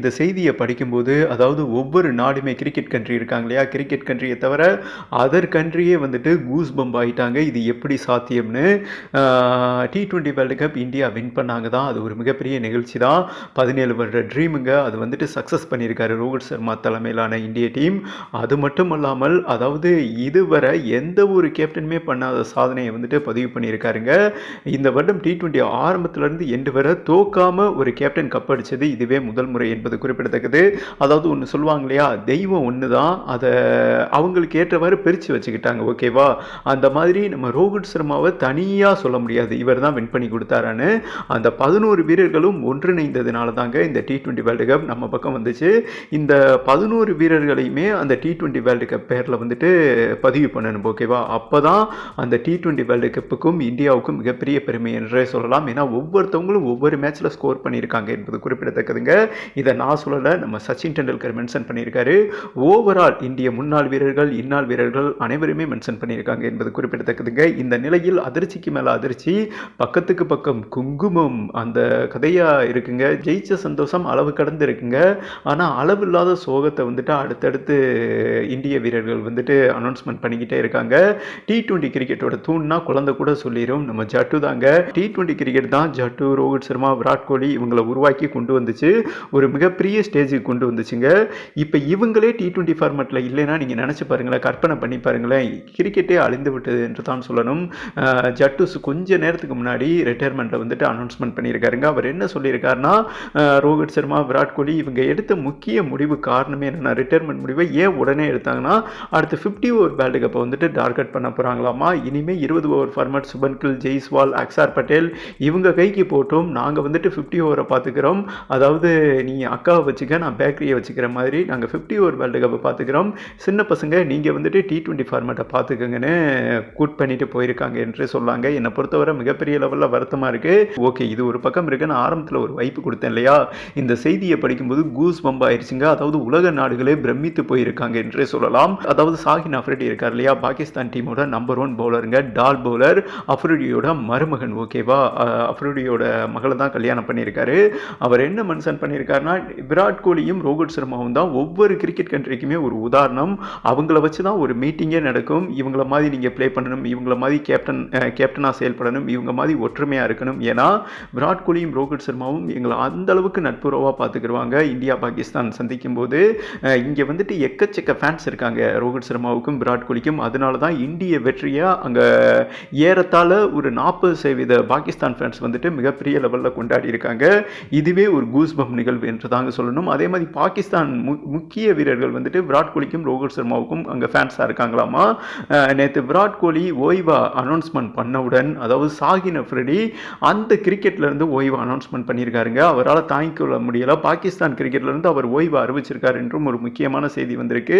இந்த செய்தியை படிக்கும்போது அதாவது ஒவ்வொரு நாடுமே கிரிக்கெட் கண்ட்ரி இருக்காங்க இல்லையா? கிரிக்கெட் கண்ட்ரியை தவிர அதர் கண்ட்ரியே வந்துட்டு கூஸ் பம்ப் ஆகிட்டாங்க இது எப்படி சாத்தியம்னு T twenty world cup India win பண்ணாங்க தான். அது ஒரு மிகப்பெரிய நிகழ்ச்சி தான். பதினேழு வருட ட்ரீமுங்க அது வந்துட்டு சக்ஸஸ் பண்ணியிருக்காரு ரோஹித் சர்மா தலைமையிலான இந்திய டீம் அது மட்டும் அல்லாமல் அதாவது இதுவரை எந்த ஒரு கேப்டனுமே பண்ணாத சாதனையை வந்துட்டு பதிவு பண்ணியிருக்காருங்க. இந்த வருடம் டி ட்வெண்ட்டி ஆரம்பத்துலேருந்து எண்டு வரை தோக்காமல் ஒரு கேப்டன் கப் அடித்தது இதுவே முதல் முறை என்பது குறிப்பிடத்தக்கது. அதாவது ஒன்று சொல்லுவாங்க இல்லையா தெய்வம் ஒன்று தான் அதை அவங்களுக்கு ஏற்றவாறு பிரித்து வச்சுக்கிட்டாங்க ஓகேவா அந்த மாதிரி நம்ம ரோஹித் சர்மாவை தனியாக சொல்ல முடியாது. இவர் தான் வின் பண்ணி கொடுத்தாரான்னு. அந்த பதினோரு வீரர்களும் ஒன்றிணைந்ததுனால தாங்க இந்த டி ட்வெண்ட்டி வேர்ல்டு கப் நம்ம பக்கம் வந்துச்சு. இந்த பதினோரு வீரர்களையுமே அந்த டி டுவெண்ட்டி வேர்ல்டு கப் பேரில் வந்துட்டு பதிவு பண்ணணும் ஓகேவா அப்போ தான் அந்த டி ட்வெண்ட்டி வேர்ல்டு கப்புக்கும் இந்தியாவுக்கும் மிகப்பெரிய பெருமை என்றே சொல்லலாம். ஏன்னா ஒவ்வொருத்தவங்களும் ஒவ்வொரு மேட்ச்சில் ஸ்கோர் பண்ணியிருக்காங்க என்பது குறிப்பிடத்தக்கதுங்க. இதை நான் சொல்லலை நம்ம சச்சின் டெண்டுல்கர் மென்ஷன் பண்ணியிருக்காரு. ஓவரால் இந்திய முன்னாள் வீரர்கள் இந்நாள் வீரர்கள் அனைவருமே மென்ஷன் பண்ணியிருக்காங்க என்பது குறிப்பிடத்தக்கதுங்க. இந்த நிலையில் அதிர்ச்சிக்கு மேலே அதிர்ச்சி பக்கத்துக்கு பக்கம் குங்குமம் அந்த கதையாக இருக்குங்க. ஜெயிச்ச சந்தோஷம் அளவு கடந்து இருக்குங்க. ஆனால் அளவு இல்லாத சோகத்தை வந்துட்டு அடுத்தடுத்து இந்திய வீரர்கள் வந்துட்டு அனௌன்ஸ்மெண்ட் பண்ணிக்கிட்டே இருக்காங்க. டி டுவெண்ட்டி கிரிக்கெட்டோட தூண்னா குழந்தை கூட சொல்லிடும் நம்ம ஜட்டு தாங்க. டி டுவெண்ட்டி கிரிக்கெட் தான் ஜட்டு ரோஹித் சர்மா விராட் கோலி இவங்களை உருவாக்கி கொண்டு வந்துச்சு. ஒரு மிக மிகப்பெரிய ஸ்டேஜுக்கு கொண்டு வந்துச்சுங்க. இப்போ இவங்களே டி டுவெண்ட்டி ஃபார்மெட்டில் இல்லைன்னா நீங்கள் நினச்சி பாருங்களேன் கற்பனை பண்ணி பாருங்களேன் கிரிக்கெட்டே அழிந்து விட்டது என்று தான் சொல்லணும். ஜட்டுஸ் கொஞ்ச நேரத்துக்கு முன்னாடி ரிட்டையர்மெண்ட்டை வந்துட்டு அனௌன்ஸ்மெண்ட் பண்ணியிருக்காருங்க. அவர் என்ன சொல்லியிருக்காருன்னா ரோஹித் சர்மா விராட் கோலி இவங்க எடுத்த முக்கிய முடிவு காரணமே என்னென்னா ரிட்டையர்மெண்ட் முடிவை ஏன் உடனே எடுத்தாங்கன்னா அடுத்து ஃபிஃப்டி ஓவர் வேர்ல்டு கப்பை வந்துட்டு டார்கெட் பண்ண போகிறாங்களாமா இனிமேல் இருபது ஓவர் ஃபார்மேட் சுபன் கில் ஜெய்ஸ்வால் அக்சார் பட்டேல் இவங்க கைக்கு போட்டும். நாங்கள் வந்துட்டு ஃபிஃப்டி ஓவரை பார்த்துக்கிறோம். அதாவது நீ அக்காவை வச்சுக்க நான் பேக்கரியை வச்சுக்கிற மாதிரி நாங்கள் ஃபிஃப்டி ஓவர் வேர்ல்டு கப்பை பார்த்துக்கிறோம். சின்ன பசங்க நீங்கள் வந்துட்டு டி டுவெண்ட்டி ஃபார்மேட்டை பார்த்துக்கங்கன்னு கூட் பண்ணிட்டு போயிருக்காங்க என்று சொல்லாங்க. என்னை பொறுத்தவரை மிகப்பெரிய லெவலில் வருத்தமாக இருக்குது ஓகே இது ஒரு பக்கம் இருக்குன்னு நான் ஆரம்பத்தில் ஒரு வாய்ப்பு கொடுத்தேன் இல்லையா? இந்த செய்தியை படிக்கும்போது கூஸ் பம்ப் ஆயிடுச்சுங்க அதாவது உலக நாடுகளே பிரமித்து போயிருக்காங்க என்றே சொல்லலாம். அதாவது சாகின் அஃப்ரிடி இருக்கார் இல்லையா? பாகிஸ்தான் டீமோட நம்பர் ஒன் பவுலருங்க டால் பவுலர் அஃப்ரிடியோட மருமகன் ஓகேவா அஹ் அஃப்ரிடியோட மகளை தான் கல்யாணம் பண்ணியிருக்காரு. அவர் என்ன மென்ஷன் பண்ணியிருக்காருன்னா விராட் கோலியும் ரோஹித் சர்மாவும் தான் ஒவ்வொரு கிரிக்கெட் கண்ட்ரிக்குமே ஒரு உதாரணம். அவங்கள வச்சு தான் ஒரு மீட்டிங்கே நடக்கும். இவங்கள மாதிரி நீங்கள் ப்ளே பண்ணணும் இவங்கள மாதிரி கேப்டன் கேப்டனாக செயல்படணும் இவங்க மாதிரி ஒற்றுமையாக இருக்கணும். ஏன்னா விராட் கோலியும் ரோஹித் சர்மாவும் எங்களை அந்தளவுக்கு நட்புறவாக பார்த்துக்கிடுவாங்க இந்தியா பாகிஸ்தான் சந்திக்கும் போது இங்கே வந்துட்டு எக்கச்சக்க ஃபேன்ஸ் இருக்காங்க ரோஹித் சர்மாவுக்கும் விராட் கோலிக்கும். அதனால தான் இந்திய வெற்றியாக அங்கே ஏறத்தாழ ஒரு நாற்பது சதவீத பாகிஸ்தான் ஃபேன்ஸ் வந்துட்டு மிகப்பெரிய லெவலில் கொண்டாடி இருக்காங்க. இதுவே ஒரு கூஸ்பம் நிகழ்வு என்று தாங்க சொல்லணும். அதே மாதிரி பாகிஸ்தான் மு முக்கிய வீரர்கள் வந்துட்டு விராட் கோலிக்கும் ரோஹித் சர்மாவுக்கும் அங்கே ஃபேன்ஸாக இருக்காங்களாமா? நேற்று விராட் கோலி ஓய்வா அனௌன்ஸ்மெண்ட் பண்ணவுடன் அதாவது சாகின் அஃப்ரெடி அந்த கிரிக்கெட்லேருந்து ஓய்வு அனௌன்ஸ்மெண்ட் பண்ணியிருக்காருங்க. அவரால் தாங்கிக்கொள்ள முடியலை. பாகிஸ்தான் கிரிக்கெட்லேருந்து அவர் ஓய்வு அறிவிச்சிருக்கார் என்றும் ஒரு முக்கியமான செய்தி வந்திருக்கு.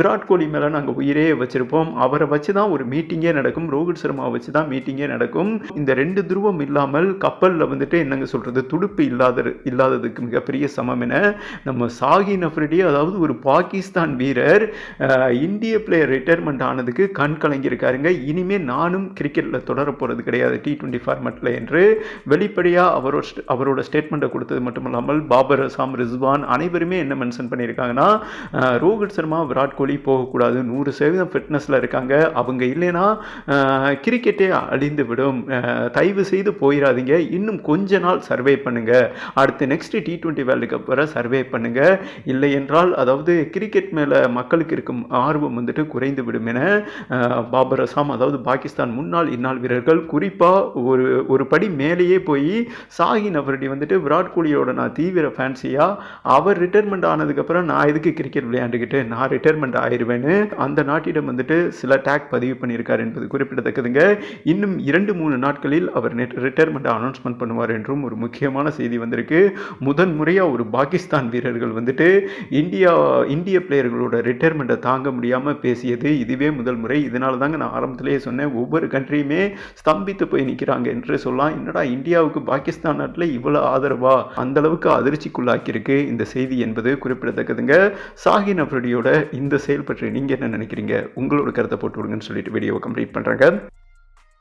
விராட் கோலி மேலே நாங்கள் உயிரே வச்சுருப்போம். அவரை வச்சு தான் ஒரு மீட்டிங்கே நடக்கும். ரோஹித் சர்மாவை வச்சு தான் மீட்டிங்கே நடக்கும். இந்த ரெண்டு துருவம் இல்லாமல் கப்பலில் வந்துட்டு என்னங்க சொல்கிறது துடுப்பு இல்லாத இல்லாததுக்கு மிகப்பெரிய சமம் என நம்ம சாகின் அஃப்ரிடி அதாவது ஒரு பாகிஸ்தான் வீரர் இந்திய பிளேயர் ரிட்டையர்மெண்ட் ஆனதுக்கு கண் கலங்கியிருக்காருங்க. இனிமேல் நானும் கிரிக்கெட்டில் தொடர போகிறது கிடையாது டி டுவெண்ட்டி ஃபார்மெட்டில் என்று. வெளிப்படையாக அவரோட அவரோட ஸ்டேட்மெண்ட்டை கொடுத்தது மட்டும் இல்லாமல் பாபர் அசாம் ரிஸ்வான் அனைவருமே என்ன மென்ஷன் பண்ணியிருக்காங்கன்னா ரோஹித் சர்மா விராட் கோலி போகக்கூடாது நூறு சதவீதம் ஃபிட்னஸில் இருக்காங்க. அவங்க இல்லைன்னா கிரிக்கெட்டே அழிந்து விடும் தயவு செய்து போயிடாதீங்க இன்னும் கொஞ்ச நாள் சர்வே பண்ணுங்க. அடுத்து next T twenty world cup வர சர்வே பண்ணுங்க. இல்லை என்றால் அதாவது கிரிக்கெட் மேலே மக்களுக்கு இருக்கும் ஆர்வம் வந்துட்டு குறைந்து விடும் என பாபர் அசாம் அதாவது பாகிஸ்தான் முன்னாள் இந்நாள் வீரர்கள் குறிப்பாக ஒரு ஒரு படி மேலேயே போய் சாகின் அவருடைய வந்துட்டு விராட் கோலியோட நான் தீவிர ஃபேன்சியாக அவர் ரிட்டையர்மெண்ட் ஆனதுக்கப்புறம் நான் எதுக்கு கிரிக்கெட் விளையாண்டுக்கிட்டு நான் ரிட்டையர்மெண்ட் ஆயிடுவேன்னு அந்த நாட்டிடம் வந்துட்டு சில டேக் பதிவு பண்ணியிருக்கார் என்பது குறிப்பிடத்தக்கதுங்க. இன்னும் இரண்டு மூணு நாட்களில் அவர் ரிட்டைர்மெண்ட் அனௌன்ஸ்மெண்ட் பண்ணுவார் என்றும் ஒரு முக்கியமான செய்தி வந்திருக்கு. முதன் முறையாக ஒரு பாகிஸ்தான் வீரர்கள் வந்துட்டு இந்தியா இந்திய பிளேயர்களோட ரிட்டையர்மெண்ட்டை தாங்க முடியாமல் பேசியது. இதுவே முதல் முறை. இதனால தாங்க நான் ஆரம்பத்திலேயே சொன்னேன் ஒவ்வொரு கண்ட்ரியுமே ஸ்தம்பித்து போய் நிற்கிறாங்க என்று சொல்லலாம். என்னடா இந்தியாவுக்கு பாகிஸ்தான் நாட்டில் இவ்வளோ ஆதரவா? அந்த அளவுக்கு அதிர்ச்சிக்குள்ளாக்கியிருக்கு இந்த செய்தி என்பது குறிப்பிடத்தக்கதுங்க. சாகின் அப்ரடியோட இந்த செயல் பற்றி நீங்கள் என்ன நினைக்கிறீங்க? உங்களோட கருத்தை போட்டு விடுங்கன்னு சொல்லிட்டு வீடியோவை கம்ப்ளீட் பண்ணுறாங்க